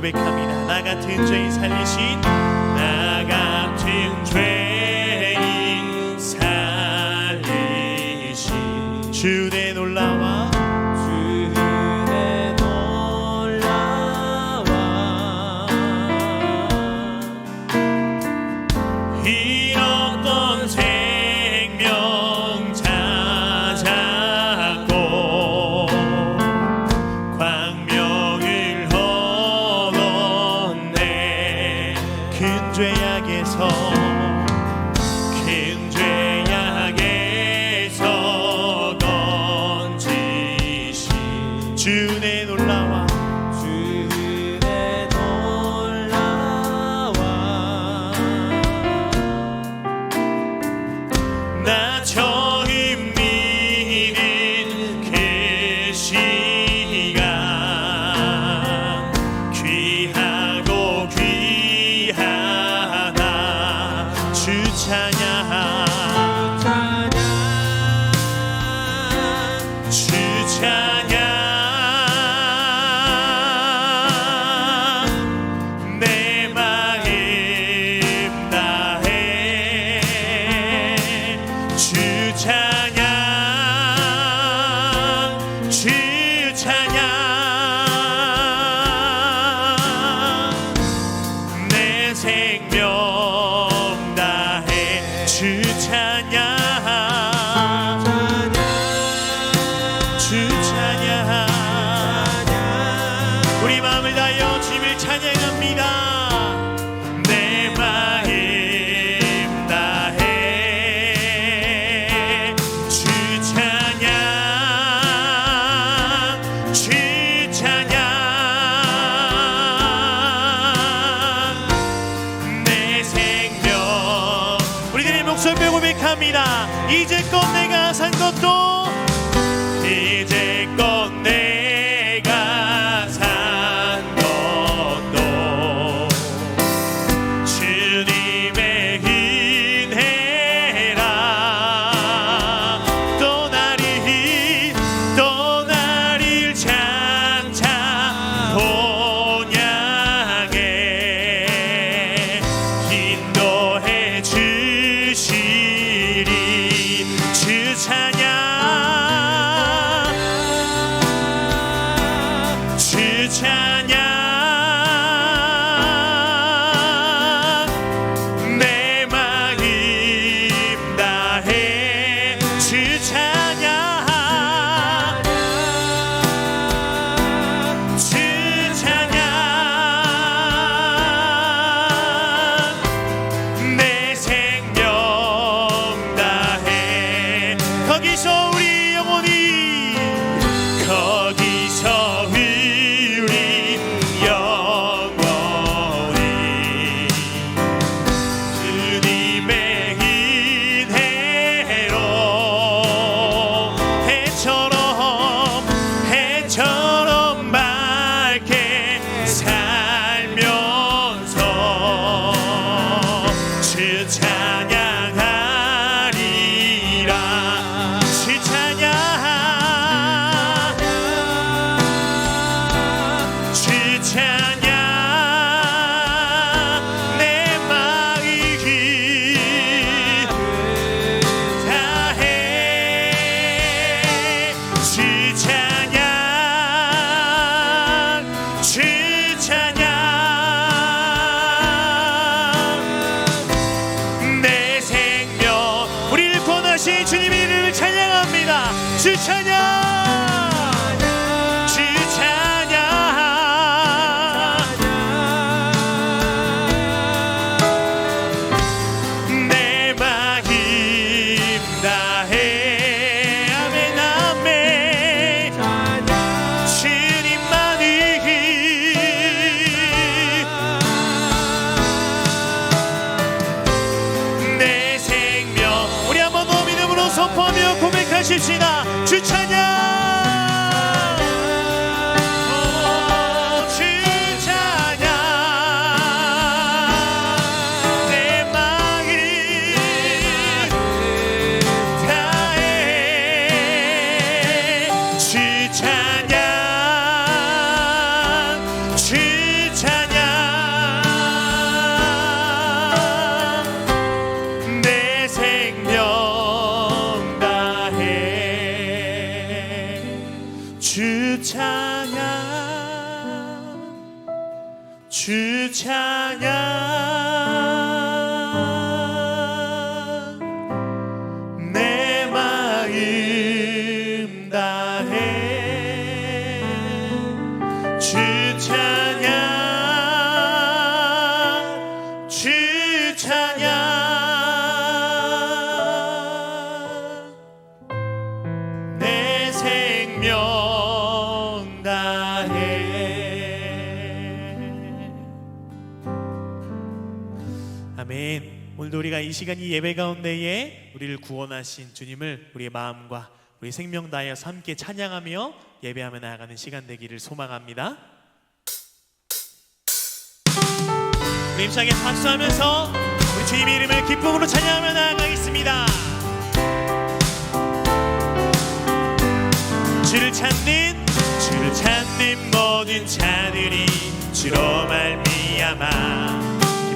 고백합니다. 나 같은 죄인 살리신 감사합니다. 이제껏 내가 산 것도 그리스도 우리 영원히 주 찬양 주 찬양 시간 이 예배 가운데에 우리를 구원하신 주님을 우리의 마음과 우리 생명 다하여서 함께 찬양하며 예배하며 나아가는 시간 되기를 소망합니다. 우리 힘차게 박수하면서 우리 주님의 이름을 기쁨으로 찬양하며 나아가겠습니다. 주를 찾는 주를 찾는 모든 자들이 주로 말미암아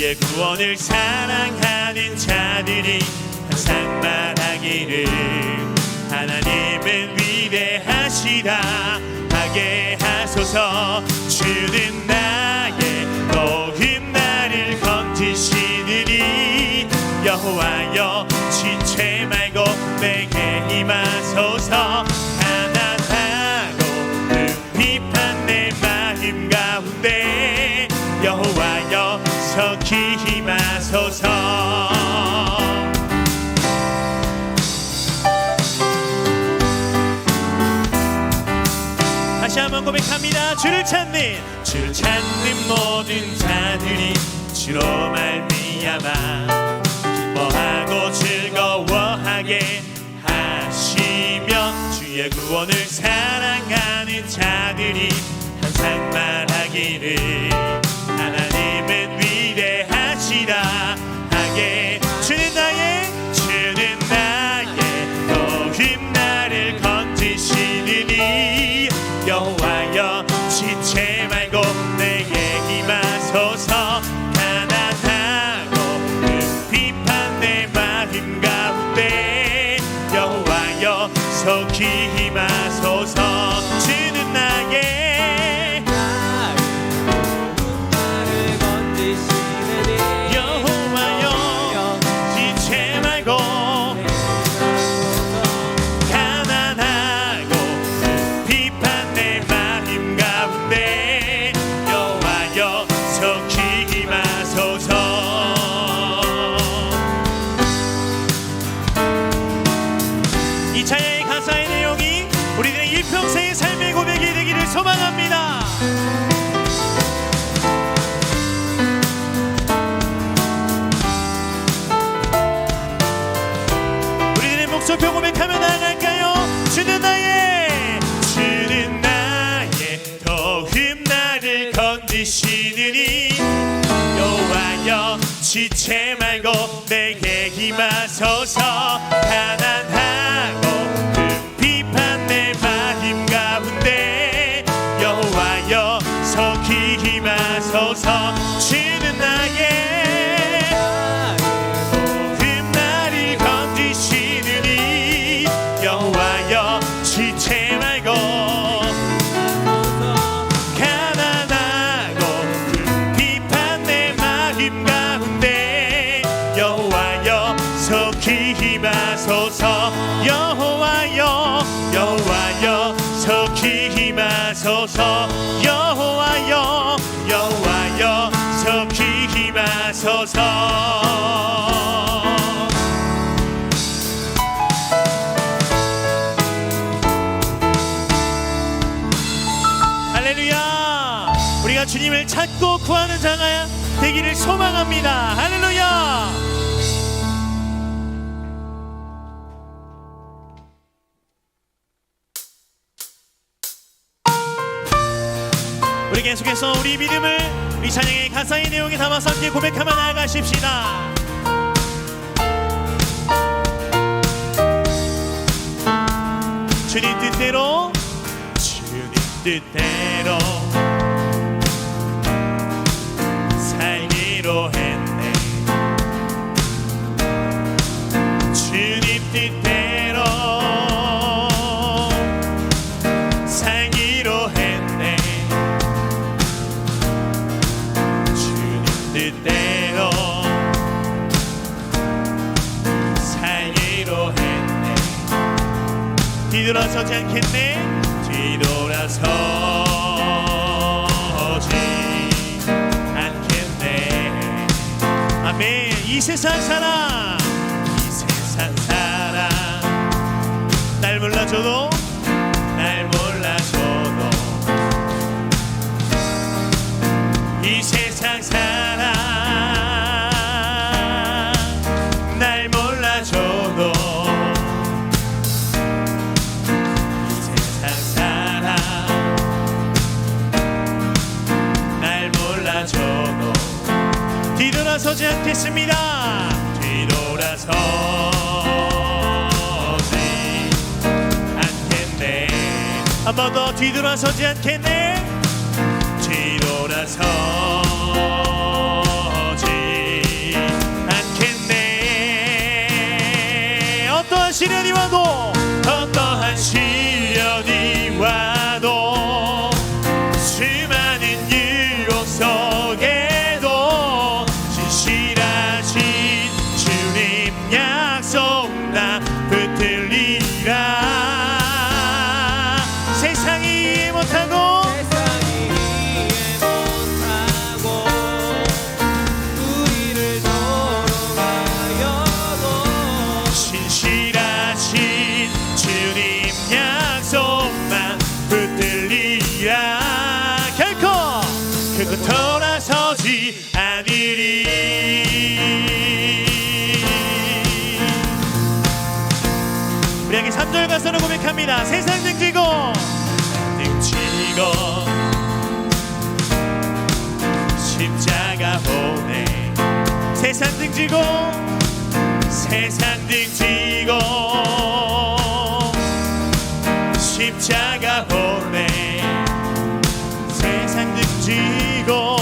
주의 구원을 사랑하는 자들이 항상 말하기를 하나님은 위대하시다. 하게 하소서. 주는 나의 모든 나를 건지시느니 여호와여 지체 말고 내게 임하소서 석히 임하소서. 다시 한번 고백합니다. 주를 찾는 주를 찾는 모든 자들이 주로 말미암아 기뻐하고 즐거워하게 하시며 주의 구원을 사랑하는 자들이 항상 말하기를 찬양의 가사의 내용이 우리들의 일평생의 삶의 고백이 되기를 소망합니다 우리들의 목소표 고백하며 나아갈까요? 주는 나의 주는 나의 더흠 나를 건지시느니 여호와여 지체 힘하소서. 주는 나의 주님을 찾고 구하는 자가 되기를 소망합니다. 할렐루야! 우리 계속해서 우리 믿음을 우리 찬양의 가사의 내용에 담아서 함께 고백하며 나아가십시다. 주님 뜻대로 주님 뜻대로 기로 했네. 주님 뜻대로 살기로 했네. 주님 뜻대로 살기로 했네. 뒤돌아서지 않겠네. 뒤돌아서 아멘. 이 세상 사람. 이 세상 사람. 날 몰라줘도 날 몰라줘도. 이 세상 사람 뒤돌아서지 않겠습니다. 뒤돌아서지 않겠네. 한 번 더 뒤돌아서지 않겠네. 뒤돌아서지 않겠네. 어떠한 시련이 와도 어떠한 시련이 와도 우리에게 3절 가서는 고백합니다. 세상 등지고. 등지고. 십자가 보내 세상 등지고. 세상 등지고. 십자가 보내 세상 등지고.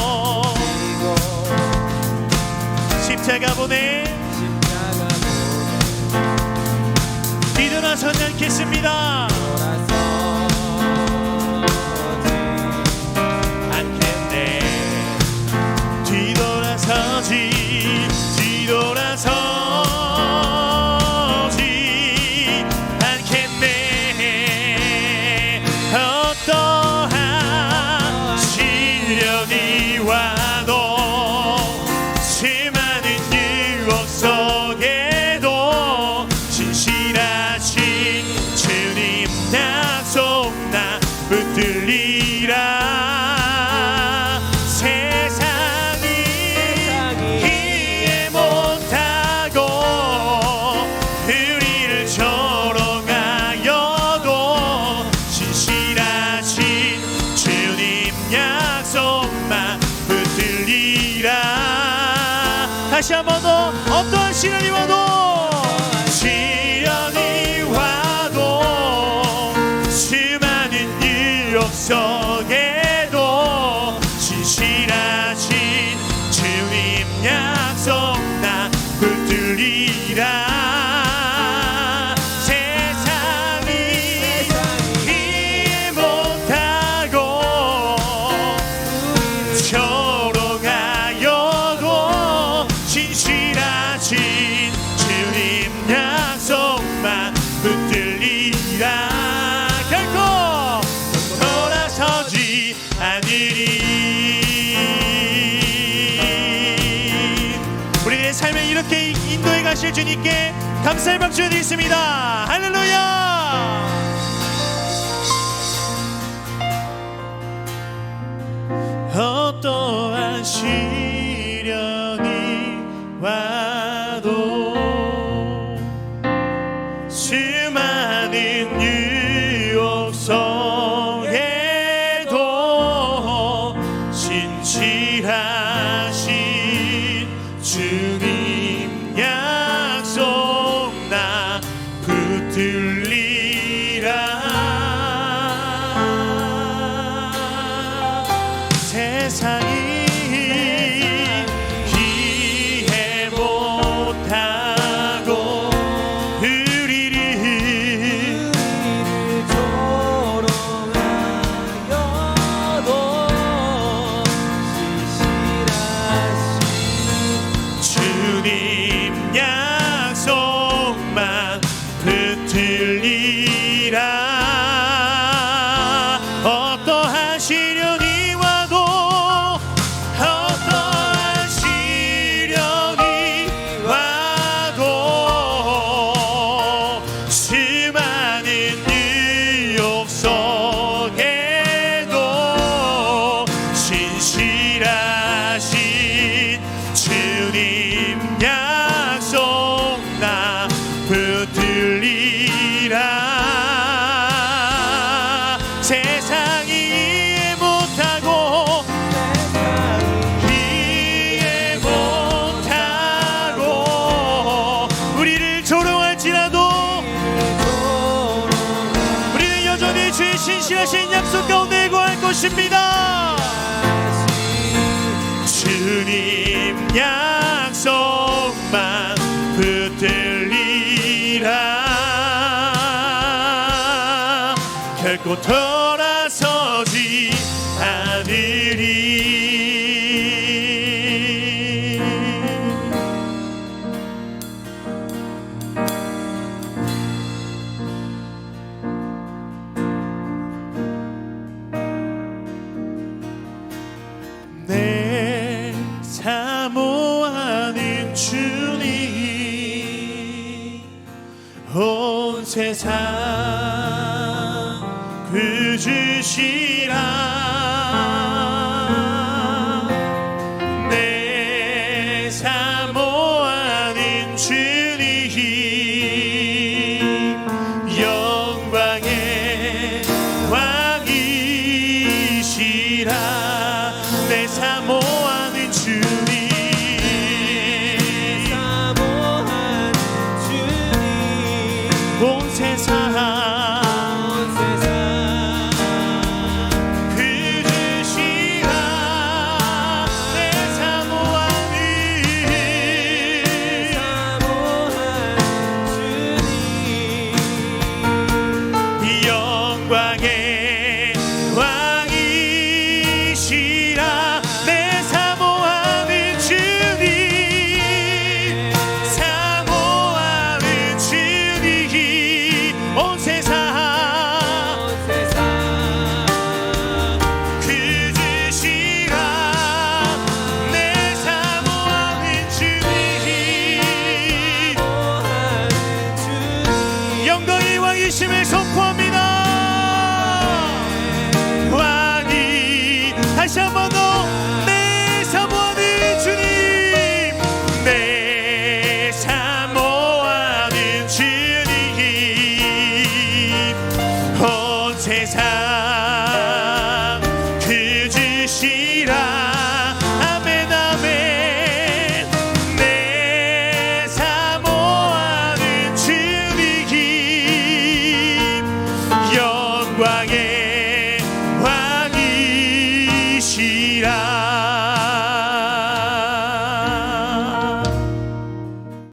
십자가 보내 뒤돌아서지 않겠습니다 다시 한 번 더 어떤 시련이 와도 흔들리라. 결코 돌아서지 않으리. 우리의 삶을 이렇게 인도해 가실 주님께 감사의 박수 드리겠습니다. 할렐루야! 어떠한 시 주님. 시련이 신실하신 약속 가운데 구할 것입니다. 주님 약속만 붙들리라 결코 더 세상 그 주신